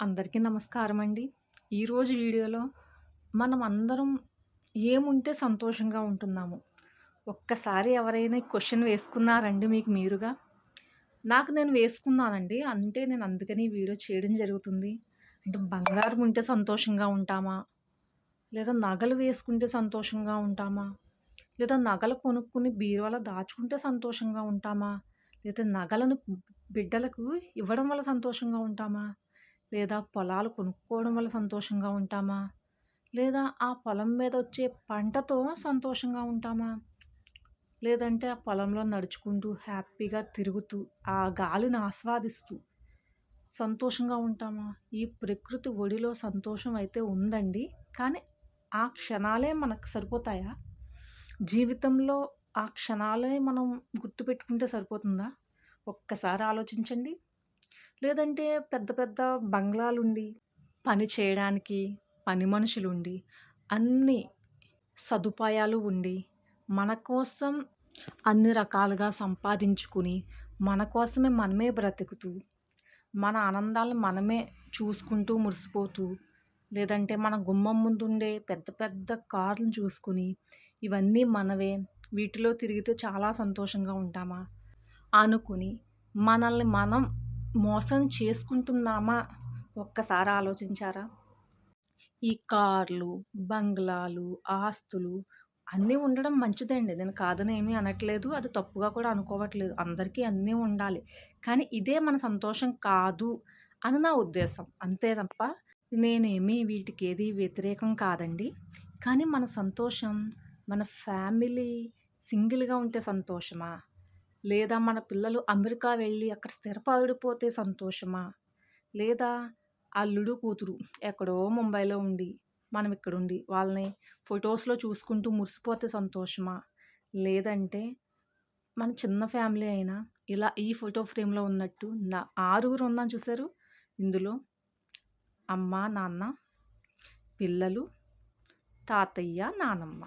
అందరికీ నమస్కారం అండి. ఈరోజు వీడియోలో మనం అందరం ఏముంటే సంతోషంగా ఉంటున్నాము? ఒక్కసారి ఎవరైనా క్వశ్చన్ వేసుకున్నారండి మీకు మీరుగా? నాకు నేను వేసుకున్నానండి. అంటే నేను అందుకని వీడియో చేయడం జరుగుతుంది. అంటే బంగారం ఉంటే సంతోషంగా ఉంటామా? లేదా నగలు వేసుకుంటే సంతోషంగా ఉంటామా? లేదా నగలు కొనుక్కుని బీరువాలో దాచుకుంటే సంతోషంగా ఉంటామా? లేదా నగలను బిడ్డలకు ఇవ్వడం వల్ల సంతోషంగా ఉంటామా? లేదా పొలాలు కొనుక్కోవడం వల్ల సంతోషంగా ఉంటామా? లేదా ఆ పొలం మీద వచ్చే పంటతో సంతోషంగా ఉంటామా? లేదంటే ఆ పొలంలో నడుచుకుంటూ హ్యాపీగా తిరుగుతూ ఆ గాలిని ఆస్వాదిస్తూ సంతోషంగా ఉంటామా? ఈ ప్రకృతి ఒడిలో సంతోషం అయితే ఉందండి. కానీ ఆ క్షణాలే మనకు సరిపోతాయా? జీవితంలో ఆ క్షణాలే మనం గుర్తుపెట్టుకుంటే సరిపోతుందా? ఒక్కసారి ఆలోచించండి. లేదంటే పెద్ద పెద్ద బంగ్లాలుండి, పని చేయడానికి పని మనుషులుండి, అన్ని సదుపాయాలు ఉండి, మన కోసం అన్ని రకాలుగా సంపాదించుకుని, మన కోసమే మనమే బ్రతుకుతూ, మన ఆనందాలను మనమే చూసుకుంటూ మురిసిపోతూ, లేదంటే మన గుమ్మం ముందుండే పెద్ద పెద్ద కార్లను చూసుకుని, ఇవన్నీ మనవే, వీటిలో తిరిగితే చాలా సంతోషంగా ఉంటామా? అనుకుని మనల్ని మనం మోసం చేసుకుంటున్నామా? ఒక్కసారి ఆలోచించారా? ఈ కార్లు, బంగ్లాలు, ఆస్తులు అన్నీ ఉండడం మంచిదండి. నేను కాదని ఏమీ అనట్లేదు. అది తప్పుగా కూడా అనుకోవట్లేదు. అందరికీ అన్నీ ఉండాలి. కానీ ఇదే మన సంతోషం కాదు అని నా ఉద్దేశం. అంతే తప్ప నేనేమీ వీటికి ఏది వ్యతిరేకం కాదండి. కానీ మన సంతోషం మన ఫ్యామిలీ సింగిల్‌గా ఉంటే సంతోషమా? లేదా మన పిల్లలు అమెరికా వెళ్ళి అక్కడ స్థిరపడిపోతే సంతోషమా? లేదా అల్లుడు, కూతురు ఎక్కడో ముంబైలో ఉండి, మనం ఇక్కడుండి వాళ్ళని ఫోటోస్‌లో చూసుకుంటూ మురిసిపోతే సంతోషమా? లేదంటే మన చిన్న ఫ్యామిలీ అయినా ఇలా ఈ ఫోటో ఫ్రేమ్‌లో ఉన్నట్టు నా ఆరుగురు ఉందని చూసారు? ఇందులో అమ్మ, నాన్న, పిల్లలు, తాతయ్య, నానమ్మ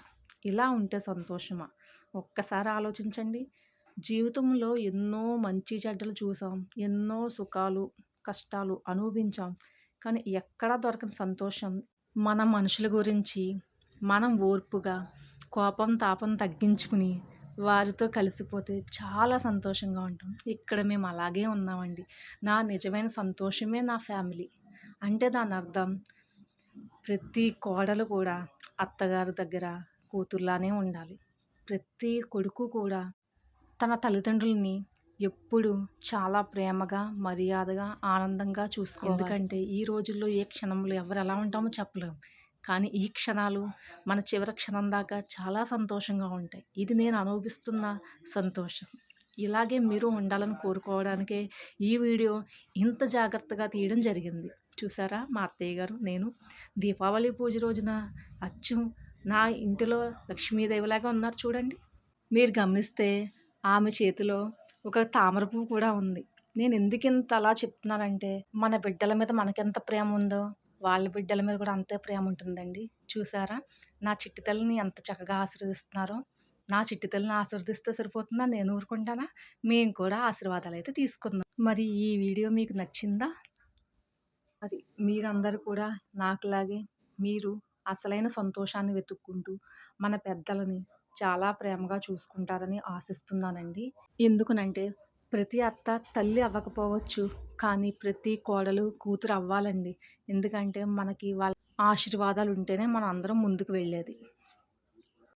ఇలా ఉంటే సంతోషమా? ఒక్కసారి ఆలోచించండి. జీవితంలో ఎన్నో మంచి చెడ్డలు చూసాం. ఎన్నో సుఖాలు, కష్టాలు అనుభవించాం. కానీ ఎక్కడా దొరకని సంతోషం మన మనుషుల గురించి మనం ఓర్పుగా కోపం, తాపం తగ్గించుకుని వారితో కలిసిపోతే చాలా సంతోషంగా ఉంటాం. ఇక్కడ మేము అలాగే ఉన్నామండి. నా నిజమైన సంతోషమే నా ఫ్యామిలీ. అంటే దాని అర్థం ప్రతి కోడలు కూడా అత్తగారి దగ్గర కూతురులానే ఉండాలి. ప్రతి కొడుకు కూడా తన తల్లిదండ్రులని ఎప్పుడు చాలా ప్రేమగా, మర్యాదగా, ఆనందంగా చూసుకో ఎందుకంటే ఈ రోజుల్లో ఏ క్షణంలో ఎవరు ఎలా ఉంటామో చెప్పలేము కానీ ఈ క్షణాలు మన చివరి క్షణం దాకా చాలా సంతోషంగా ఉంటాయి. ఇది నేను అనుభవిస్తున్న సంతోషం. ఇలాగే మీరు ఉండాలని కోరుకోవడానికే ఈ వీడియో ఇంత జాగ్రత్తగా తీయడం జరిగింది. చూసారా మా అత్తయ్య గారు, నేను దీపావళి పూజ రోజున అచ్చు నా ఇంటిలో లక్ష్మీదేవిలాగా ఉన్నారు చూడండి. మీరు గమనిస్తే ఆమె చేతిలో ఒక తామర పువ్వు కూడా ఉంది. నేను ఎందుకు ఇంత అలా చెప్తున్నానంటే మన బిడ్డల మీద మనకెంత ప్రేమ ఉందో వాళ్ళ బిడ్డల మీద కూడా అంతే ప్రేమ ఉంటుందండి. చూసారా నా చిట్టి తల్లిని ఎంత చక్కగా ఆశీర్వదిస్తున్నారో. నా చిట్టి తల్లిని ఆశీర్వదిస్తే సరిపోతుందా? నేను ఊరుకుంటానా? మేము కూడా ఆశీర్వాదాలు అయితే తీసుకుందాం. మరి ఈ వీడియో మీకు నచ్చిందా? మరి మీరందరూ కూడా నాకులాగే మీరు అసలైన సంతోషాన్ని వెతుక్కుంటూ మన పెద్దలని చాలా ప్రేమగా చూసుకుంటారని ఆశిస్తున్నానండి. ఎందుకనంటే ప్రతి అత్త తల్లి అవ్వకపోవచ్చు. కానీ ప్రతి కోడలు కూతురు అవ్వాలండి. ఎందుకంటే మనకి వాళ్ళ ఆశీర్వాదాలు ఉంటేనే మనం అందరం ముందుకు వెళ్ళేది.